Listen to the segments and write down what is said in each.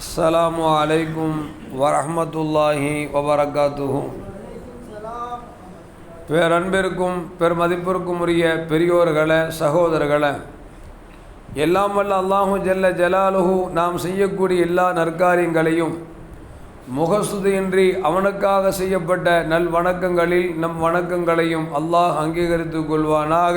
அஸ்ஸலாமு அலைக்கும் வரஹ்மத்துல்லாஹி வபரகாத்துஹு பேரன்பிற்கும் பெருமதிப்பிற்கும் உரிய பெரியோர்களே சகோதரர்களே எல்லாம் வல்ல அல்லாஹு ஜல்ல ஜலாலுஹு நாம் செய்யக்கூடிய எல்லா நற்காரியங்களையும் முகஸ்துதியின்றி அவனுக்காக செய்யப்பட்ட நல் வணக்கங்களில் நம் வணக்கங்களையும் அல்லாஹ் அங்கீகரித்துக் கொள்வானாக.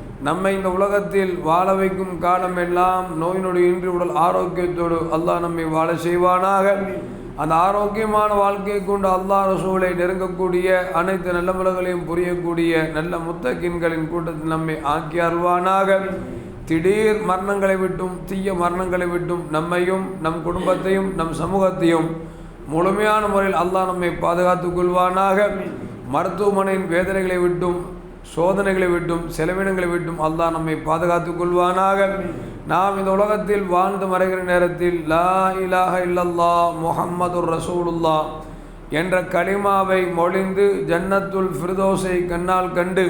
நம்மை இந்த உலகத்தில் வாழ வைக்கும் காலம் எல்லாம் நோய் நொடி இன்றி உடல் ஆரோக்கியத்தோடு அல்லாஹ் நம்மை வாழ செய்வானாக. அந்த ஆரோக்கியமான வாழ்க்கையை கொண்டு அல்லாஹ் ரசூலை நெருங்கக்கூடிய அனைத்து நல்ல முறைகளையும் புரியக்கூடிய நல்ல முத்தகின்களின் கூட்டத்தில் நம்மை ஆக்கி அருள்வானாக. திடீர் மரணங்களை விட்டும் தீய மரணங்களை விட்டும் நம்மையும் நம் குடும்பத்தையும் நம் சமூகத்தையும் முழுமையான முறையில் அல்லாஹ் நம்மை பாதுகாத்துக் கொள்வானாக. மருத்துவமனையின் வேதனைகளை விட்டும் சோதனைகளை விட்டும் செலவினங்களை விட்டும் அல்லாஹ் நம்மை பாதுகாத்துக் கொள்வானாக. நாம் இந்த உலகத்தில் வாழ்ந்து மறைகிற நேரத்தில் லா இலாஹ இல்லல்லா முஹம்மது ரசூலுல்லா என்ற கலிமாவை மொழிந்து ஜன்னத்துல் ஃபிர்தோஸை கண்ணால் கண்டு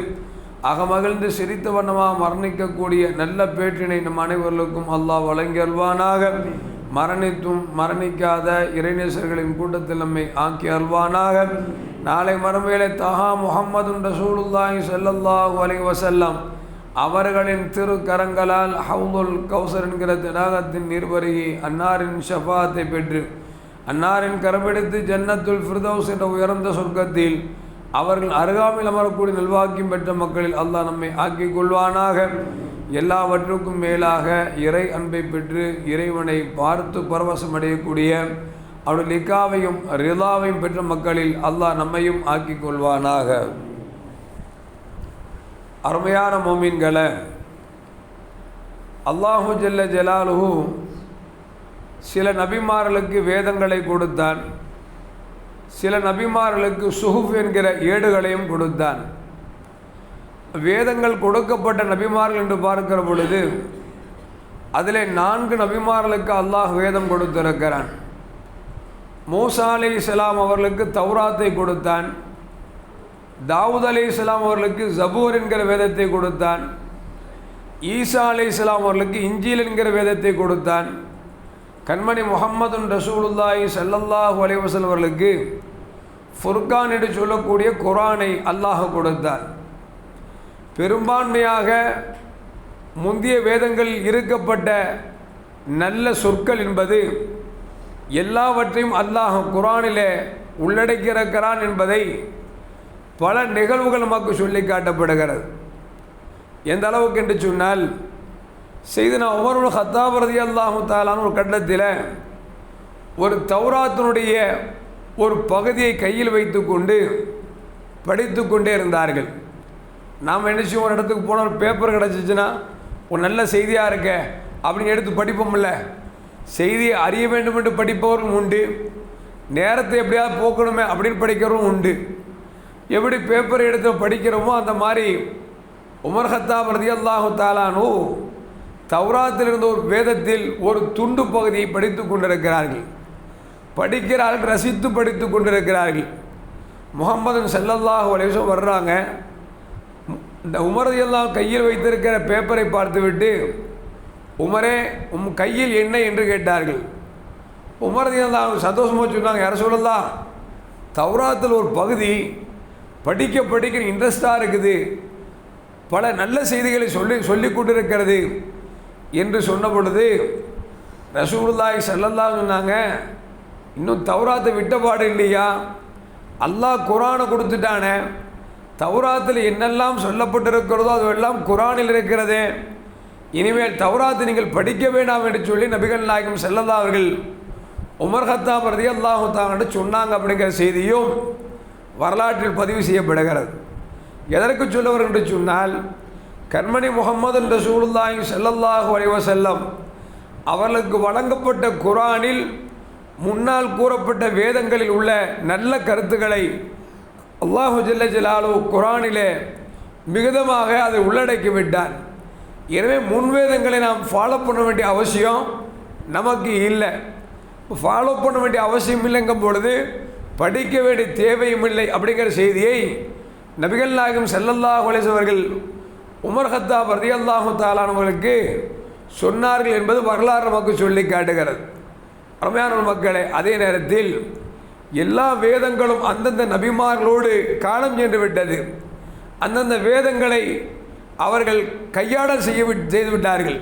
அகமகிழ்ந்து சிரித்த வண்ணமாக மரணிக்கக்கூடிய நல்ல பேற்றினை நம் அனைவர்களுக்கும் அல்லாஹ் வழங்கியல்வானாக. மரணித்தும் மரணிக்காத இறைநேசர்களின் கூட்டத்தில் நம்மை ஆக்கி அல்வானாக நாளை மறுமையிலே தஹா முகம்மது ரசூலுல்லாஹி ஸல்லல்லாஹு அலி வஸல்லம் அவர்களின் திருக்கரங்களால் ஹவுதுல் கௌசர் என்கிற திடாகத்தின் நீர்வருகி அன்னாரின் ஷஃபாத்தை பெற்று அன்னாரின் கரமெடுத்து ஜன்னத்துல் ஃபிர்தௌஸ் என்ற உயர்ந்த சொர்க்கத்தில் அவர்கள் அருகாமையில் அமரக்கூடிய நல்வாக்கியம் பெற்ற மக்களில் அல்லாஹ் நம்மை ஆக்கிக் கொள்வானாக. எல்லாவற்றுக்கும் மேலாக இறை அன்பை பெற்று இறைவனை பார்த்து பரவசம் அடையக்கூடிய அவருடைய லிக்காவையும் ரிலாவையும் பெற்ற மக்களில் அல்லாஹ் நம்மையும் ஆக்கிக் கொள்வானாக அருமையான மோமீன்களை அல்லாஹு ஜல்ல ஜலாலுஹு சில நபிமார்களுக்கு வேதங்களை கொடுத்தான். சில நபிமார்களுக்கு சுஹுஃப் என்கிற ஏடுகளையும் கொடுத்தான். வேதங்கள் கொடுக்கப்பட்ட நபிமார்கள் என்று பார்க்கிற பொழுது அதில் நான்கு நபிமார்களுக்கு அல்லாஹ் வேதம் கொடுத்திருக்கிறான். மூசா அலி இஸ்லாம் அவர்களுக்கு தௌராத்தை கொடுத்தான். தாவூத் அலி இஸ்லாம் அவர்களுக்கு ஜபூர் என்கிற வேதத்தை கொடுத்தான். ஈசா அலி இஸ்லாம் அவர்களுக்கு இஞ்சில் என்கிற வேதத்தை கொடுத்தான். கண்மணி முகமது ரசூலுல்லாஹி சல்லல்லாஹு அலைவசல் அவர்களுக்கு ஃபுர்கான் என்று சொல்லக்கூடிய குரானை அல்லாஹ் கொடுத்தார் பெரும்பான்மையாக முந்தைய வேதங்களில் இருக்கப்பட்ட நல்ல சொற்கள் என்பது எல்லாவற்றையும் அல்லாஹ் குரானிலே உள்ளடக்கியிருக்கிறான் என்பதை பல நிகழ்வுகள் நமக்கு சொல்லி காட்டப்படுகிறது. எந்த அளவுக்கு என்று சொன்னால் செய்தனா உமருல் ஹத்தாபரதி அல்லாஹு தாலான ஒரு கட்டத்தில் ஒரு தௌராத்தினுடைய ஒரு பகுதியை கையில் வைத்துக்கொண்டு படித்து கொண்டே இருந்தார்கள். நாம் என்ன ஒரு இடத்துக்கு போனால் ஒரு பேப்பர் கிடச்சிச்சின்னா ஒரு நல்ல செய்தியாக இருக்க அப்படின்னு எடுத்து படிப்போம்ல. செய்தியை அறிய வேண்டும் என்று படிப்பவரும் உண்டு. நேரத்தை எப்படியாவது போக்கணுமே அப்படின்னு படிக்கிறவரும் உண்டு. எப்படி பேப்பர் எடுத்து படிக்கிறோமோ அந்த மாதிரி உமர் ஹத்தாப் ரதி அல்லாஹு தாலானு தௌராத்தில் இருந்த ஒரு வேதத்தில் ஒரு துண்டு பகுதியை படித்து கொண்டிருக்கிறார்கள். படிக்கிறார்கள் ரசித்து படித்து கொண்டிருக்கிறார்கள். முகமது செல்லல்லாஹு அலேசம் வர்றாங்க. இந்த உமரதியெல்லாம் கையில் வைத்திருக்கிற பேப்பரை பார்த்துவிட்டு உமரே உம் கையில் என்ன என்று கேட்டார்கள். உமரதையெல்லாம் சந்தோஷமாக சொன்னாங்க யார சொல்லலாம் தௌராத்தில் ஒரு பகுதி படிக்க படிக்க இன்ட்ரெஸ்டாக இருக்குது. பல நல்ல செய்திகளை சொல்லி சொல்லி கொண்டிருக்கிறது. என்று சொன்ன பொழுது ரசூலுல்லாய் சல்லல்லா சொன்னாங்க இன்னும் தௌராத்தை விட்டபாடு இல்லையா? அல்லாஹ் குரானை கொடுத்துட்டானே. தௌராத்தில் என்னெல்லாம் சொல்லப்பட்டிருக்கிறதோ அதுவெல்லாம் குரானில் இருக்கிறதே. இனிமேல் தௌராத்தை நீங்கள் படிக்க வேண்டாம் என்று சொல்லி நபிகள் நாயகம் செல்லல்லா அவர்கள் உமர் ஹத்தாப் ரதி அல்லாஹு தாங்கன்னு சொன்னாங்க அப்படிங்கிற செய்தியும் வரலாற்றில் பதிவு செய்யப்படுகிறது. எதற்கு சொல்லவர் என்று சொன்னால் கண்மணி முகமது ரசூலுல்லாஹி செல்லல்லாஹு அலைஹி செல்லம் அவர்களுக்கு வழங்கப்பட்ட குரானில் முன்னால் கூறப்பட்ட வேதங்களில் உள்ள நல்ல கருத்துக்களை அல்லாஹு ஜல்ல ஜலாலு குரானிலே மிகுதமாக அதை உள்ளடக்கி விட்டான் எனவே முன்வேதங்களை நாம் ஃபாலோ பண்ண வேண்டிய அவசியம் நமக்கு இல்லை. ஃபாலோ பண்ண வேண்டிய அவசியம் இல்லைங்கும் பொழுது படிக்க வேண்டிய தேவையும் இல்லை அப்படிங்கிற செய்தியை நபிகள் நாயகம் செல்லல்லாஹ் அவர்கள் உமர் ஹத்தா ரதி அல்லாஹு தாலானவர்களுக்கு சொன்னார்கள் என்பது வரலாறு நமக்கு சொல்லி காட்டுகிறது. அருமையான மக்களே அதே நேரத்தில் எல்லா வேதங்களும் அந்தந்த நபிமார்களோடு காலம் சென்று விட்டது. அந்தந்த வேதங்களை அவர்கள் கையாட செய்ய செய்துவிட்டார்கள் செய்து விட்டார்கள்.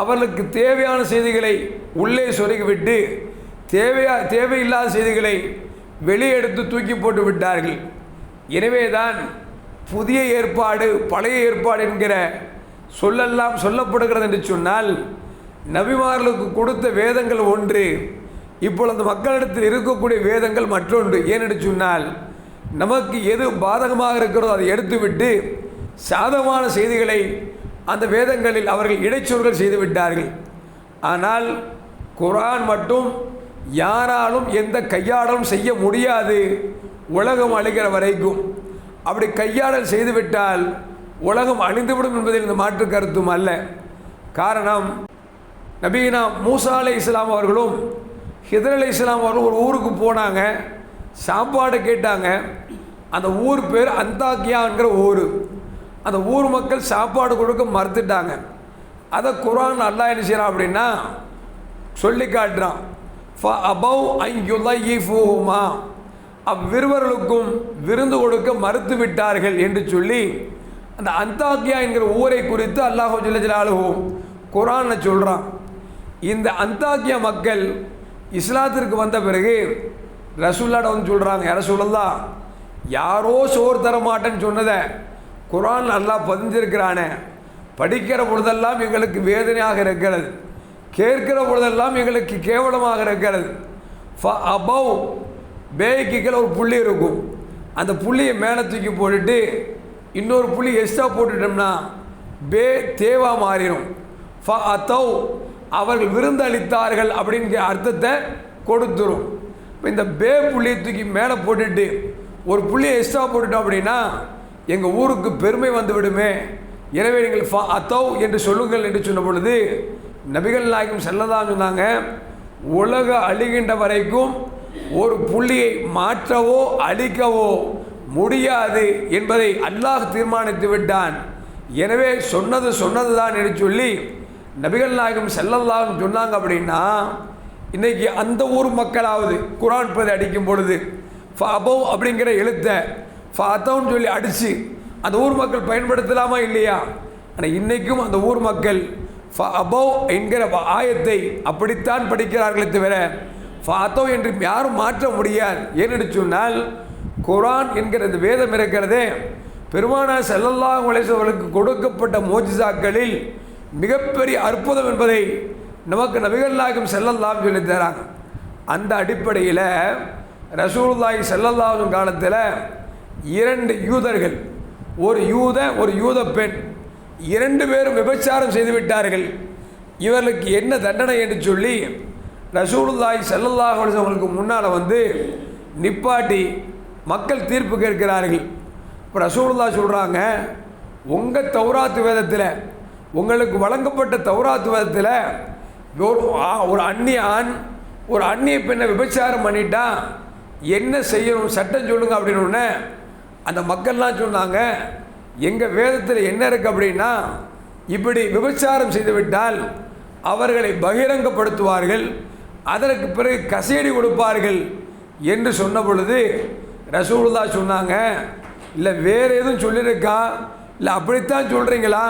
அவர்களுக்கு தேவையான செய்திகளை உள்ளே சொருகிவிட்டு தேவையா தேவையில்லாத செய்திகளை வெளியே எடுத்து தூக்கி போட்டு விட்டார்கள். எனவேதான் புதிய ஏற்பாடு பழைய ஏற்பாடு என்கிற சொல்லெல்லாம் சொல்லப்படுகிறது என்று சொன்னால் நபிமார்களுக்கு கொடுத்த வேதங்கள் ஒன்று இப்பொழுது மக்களிடத்தில் இருக்கக்கூடிய வேதங்கள் மற்றொன்று. ஏனென்று சொன்னால் நமக்கு எது பாதகமாக இருக்கிறதோ அதை எடுத்துவிட்டு சாதமான செய்திகளை அந்த வேதங்களில் அவர்கள் இடைச்சொல்கள் செய்து விட்டார்கள். ஆனால் குரான் மட்டும் யாராலும் எந்த கையாடலும் செய்ய முடியாது. உலகம் அழிகிற வரைக்கும். அப்படி கையாடல் செய்துவிட்டால் உலகம் அழிந்துவிடும் என்பதில் இந்த மாற்று கருத்தும் அல்ல. காரணம் நபீனா மூசா அலை இஸ்லாம் அவர்களும் ஹிதர் அலை இஸ்லாம் அவர்களும் ஒரு ஊருக்கு போனாங்க. சாப்பாடு கேட்டாங்க. அந்த ஊர் பேர் அந்தாக்கியாங்கிற ஊர். அந்த ஊர் மக்கள் சாப்பாடு கொடுக்க மறுத்துட்டாங்க. அதை குரான் அல்லாஹ் என்ன செய்கிறான் அப்படின்னா சொல்லி காட்டுறான் ஃப அபவ் ஐயுலையிஃபூமா அவ்விருவர்களுக்கும் விருந்து கொடுக்க மறுத்து விட்டார்கள் என்று சொல்லி அந்த அந்தாக்கியா என்கிற ஊரை குறித்து அல்லாஹோ ஜில்லஜலாலுஹூ குரானை சொல்கிறான் இந்த அந்தாக்கியா மக்கள் இஸ்லாத்திற்கு வந்த பிறகு ரசூல்லாட வந்து சொல்கிறாங்க யார சொல்லலாம் யாரோ சோறு தர மாட்டேன்னு சொன்னதை குரான் நல்லா பதிஞ்சிருக்கிறானே. படிக்கிற பொழுதெல்லாம் எங்களுக்கு வேதனையாக இருக்கிறது. கேட்கிற பொழுதெல்லாம் எங்களுக்கு கேவலமாக இருக்கிறது. ஃப அபவ் பேய்க்கு கீழே ஒரு புள்ளி இருக்கும். அந்த புள்ளியை மேலே தூக்கி போட்டுட்டு இன்னொரு புள்ளி எக்ஸ்ட்ரா போட்டுட்டோம்னா பே தேவா மாறிடும். ஃப அத்தவ் அவர்கள் விருந்தளித்தார்கள் அப்படிங்கிற அர்த்தத்தை கொடுத்துரும். இப்போ இந்த பே புள்ளியை தூக்கி மேலே போட்டுட்டு ஒரு புள்ளியை எக்ஸ்ட்ரா போட்டுட்டோம் அப்படின்னா எங்கள் ஊருக்கு பெருமை வந்து விடுமே. எனவே நீங்கள் ஃபா அத்தவ் என்று சொல்லுங்கள் என்று சொன்ன பொழுது நபிகள் நாயகம் செல்லதான் சொன்னாங்க உலக அழிகின்ற வரைக்கும் ஒரு புள்ளியை மாற்றவோ அழிக்கவோ முடியாது என்பதை அல்லாஹ் தீர்மானித்து விட்டான். எனவே சொன்னது சொன்னது தான் என்று சொல்லி நபிகள் நாயகம் செல்லல்லாம் சொன்னாங்க அப்படின்னா இன்றைக்கி அந்த ஊர் மக்களாவது குரான் பதி அடிக்கும் பொழுது ஃபபவ் அப்படிங்கிற எழுத்தை ஃபாத்தோன்னு சொல்லி அடித்து அந்த ஊர் மக்கள் பயன்படுத்தலாமா இல்லையா? ஆனால் இன்றைக்கும் அந்த ஊர் மக்கள் ஃபபவ் என்கிற ஆயத்தை அப்படித்தான் படிக்கிறார்களே தவிர ஃபாத்தோ என்று யாரும் மாற்ற முடியாது. ஏன்னு சொன்னால் குரான் என்கிற இந்த வேதம் இருக்கிறதே பெருமானா செல்லல்லா உழைசவர்களுக்கு கொடுக்கப்பட்ட மோஜிசாக்களில் மிகப்பெரிய அற்புதம் என்பதை நமக்கு நபிகள்லாகும் செல்லல்லாம் சொல்லி தராங்க அந்த அடிப்படையில் ரசூல்லாய் செல்லல்லாவும் காலத்தில் இரண்டு யூதர்கள். ஒரு யூத ஒரு யூத பெண். இரண்டு பேரும் விபச்சாரம் செய்துவிட்டார்கள் இவர்களுக்கு என்ன தண்டனை என்று சொல்லி ரசூலுல்லாய் ஸல்லல்லாஹு அவர்களுக்கு அவங்களுக்கு முன்னால் வந்து நிப்பாட்டி மக்கள் தீர்ப்பு கேட்கிறார்கள். இப்போ ரசூலுல்லா சொல்கிறாங்க உங்கள் தௌராத்து வேதத்தில் உங்களுக்கு வழங்கப்பட்ட தௌராத்து வேதத்தில் ஒரு ஆ- ஒரு அந்நிய ஆண் ஒரு அந்நிய பெண்ணை விபச்சாரம் பண்ணிட்டா என்ன செய்யணும்? சட்டம் சொல்லுங்கள் அப்படின்னு அந்த மக்கள்லாம் சொன்னாங்க எங்கள் வேதத்தில் என்ன இருக்குது அப்படின்னா இப்படி விபச்சாரம் செய்துவிட்டால் அவர்களை பகிரங்கப்படுத்துவார்கள் அதற்கு பிறகு கசேடி கொடுப்பார்கள் என்று சொன்ன பொழுது ரசூலுல்லா சொன்னாங்க இல்லை வேறு எதுவும் சொல்லியிருக்கா இல்லை அப்படித்தான் சொல்கிறீங்களா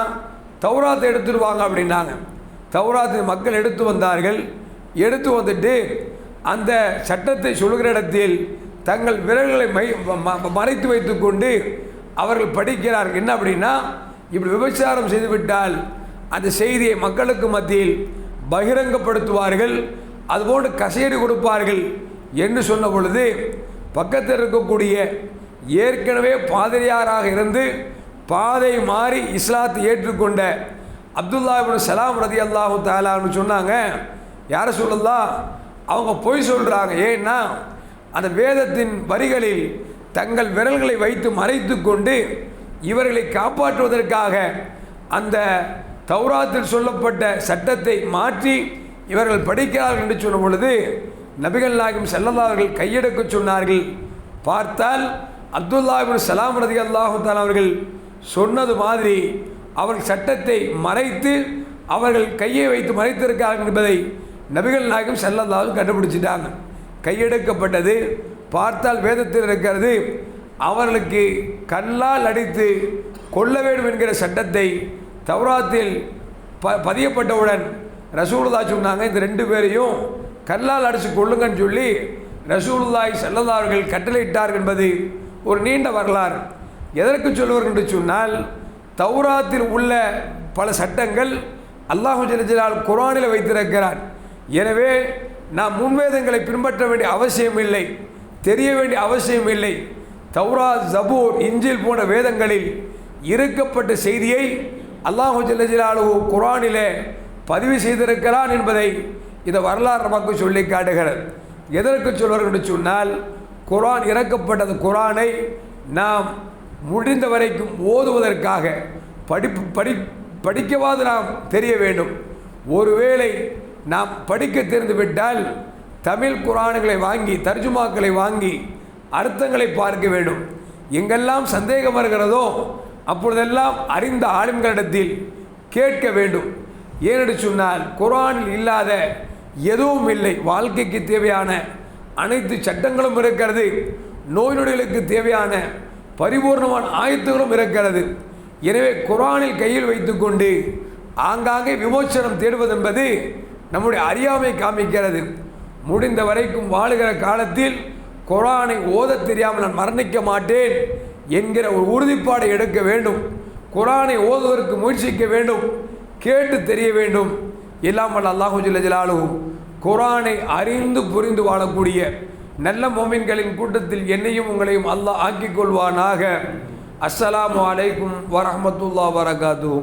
தௌராத்தை எடுத்துடுவாங்க அப்படின்னாங்க. தௌராத்தை மக்கள் எடுத்து வந்தார்கள். எடுத்து வந்துட்டு அந்த சட்டத்தை சொல்கிற இடத்தில் தங்கள் விரல்களை மை ம- மறைத்து வைத்துக்கொண்டு அவர்கள் படிக்கிறார்கள் என்ன அப்படின்னா இப்படி விபச்சாரம் செய்துவிட்டால் அந்த செய்தியை மக்களுக்கு மத்தியில் பகிரங்கப்படுத்துவார்கள் அதுபோன்று கசையடி கொடுப்பார்கள் என்று சொன்ன பொழுது பக்கத்தில் இருக்கக்கூடிய ஏற்கனவே பாதிரியாராக இருந்து பாதை மாறி இஸ்லாத்தை ஏற்றுக்கொண்ட அப்துல்லா இப்னு சலாம் ரதி அல்லாஹு தாலான்னு சொன்னாங்க. யாரை சொல்லலாம் அவங்க பொய் சொல்கிறாங்க ஏன்னா அந்த வேதத்தின் வரிகளில் தங்கள் விரல்களை வைத்து மறைத்து கொண்டு இவர்களை காப்பாற்றுவதற்காக அந்த தௌராத்தில் சொல்லப்பட்ட சட்டத்தை மாற்றி இவர்கள் படிக்கிறார்கள் என்று சொன்ன பொழுது நபிகள் நாயகம் செல்லல்லாவர்கள் கையெடுக்க சொன்னார்கள். பார்த்தால் அப்துல்லாஹிபின் சலாம் ரதி அல்லாஹுத்தான் அவர்கள் சொன்னது மாதிரி அவர்கள் சட்டத்தை மறைத்து அவர்கள் கையை வைத்து மறைத்திருக்கிறார்கள் என்பதை நபிகள் நாயகம் செல்லல்லாவும் கண்டுபிடிச்சிட்டாங்க. கையெடுக்கப்பட்டது. பார்த்தால் வேதத்தில் இருக்கிறது அவர்களுக்கு கல்லால் அடித்து கொல்ல வேண்டும் என்கிற சட்டத்தை தௌராத்தில் ப பதியப்பட்டவுடன் ரசூலுல்லா சொன்னாங்க இந்த ரெண்டு பேரையும் கல்லால் அடித்து கொள்ளுங்கன்னு சொல்லி ரசூலுல்லாய் செல்லல்லா அவர்கள் கட்டளையிட்டார்கள் என்பது ஒரு நீண்ட வரலாறு. எதற்கு சொல்வார்கள் என்று சொன்னால் தௌராத்தில் உள்ள பல சட்டங்கள் அல்லாஹு ஜலஜலால் குரானில் வைத்திருக்கிறார். எனவே நாம் முன்வேதங்களை பின்பற்ற வேண்டிய அவசியம் இல்லை தெரிய வேண்டிய அவசியம் இல்லை. தௌரா ஜபூர் இஞ்சில் போன்ற வேதங்களில் இருக்கப்பட்ட செய்தியை அல்லாஹு ஜல்லஜலாலு குரானிலே பதிவு செய்திருக்கிறான் என்பதை இந்த வரலாறு நமக்கு சொல்லி காட்டுகிறது. எதற்கு சொல்வார்கள் என்று சொன்னால் குரான் இறக்கப்பட்டது குரானை நாம் முடிந்த வரைக்கும் ஓதுவதற்காக படிப்பு படி படிக்கவாது நாம் தெரிய வேண்டும். ஒருவேளை நாம் படிக்க தெரிந்து விட்டால் தமிழ் குரான்களை வாங்கி தர்ஜுமாக்களை வாங்கி அர்த்தங்களை பார்க்க வேண்டும். எங்கெல்லாம் சந்தேகம் வருகிறதோ அப்பொழுதெல்லாம் அறிந்த ஆளுங்களிடத்தில் கேட்க வேண்டும். ஏனென்று சொன்னால் குரானில் இல்லாத எதுவும் இல்லை. வாழ்க்கைக்கு தேவையான அனைத்து சட்டங்களும் இருக்கிறது. நோய் நொடிகளுக்கு தேவையான பரிபூர்ணமான ஆயத்துகளும் இருக்கிறது. எனவே குரானில் கையில் வைத்துக்கொண்டு ஆங்காங்கே விமோச்சனம் தேடுவது என்பது நம்முடைய அறியாமை காமிக்கிறது. முடிந்த வரைக்கும் வாழுகிற காலத்தில் குரானை ஓதத் தெரியாமல் நான் மரணிக்க மாட்டேன் என்கிற ஒரு உறுதிப்பாடை எடுக்க வேண்டும். குரானை ஓதுவதற்கு முயற்சிக்க வேண்டும். கேட்டு தெரிய வேண்டும். எல்லாம் அல்லாஹு ஜல்ல குரானை அறிந்து புரிந்து வாழக்கூடிய நல்ல மோமின்களின் கூட்டத்தில் என்னையும் உங்களையும் அல்லாஹ் ஆக்கிக் கொள்வானாக. அஸ்ஸலாமு அலைக்கும் வரமத்துல்லா வரகாத்து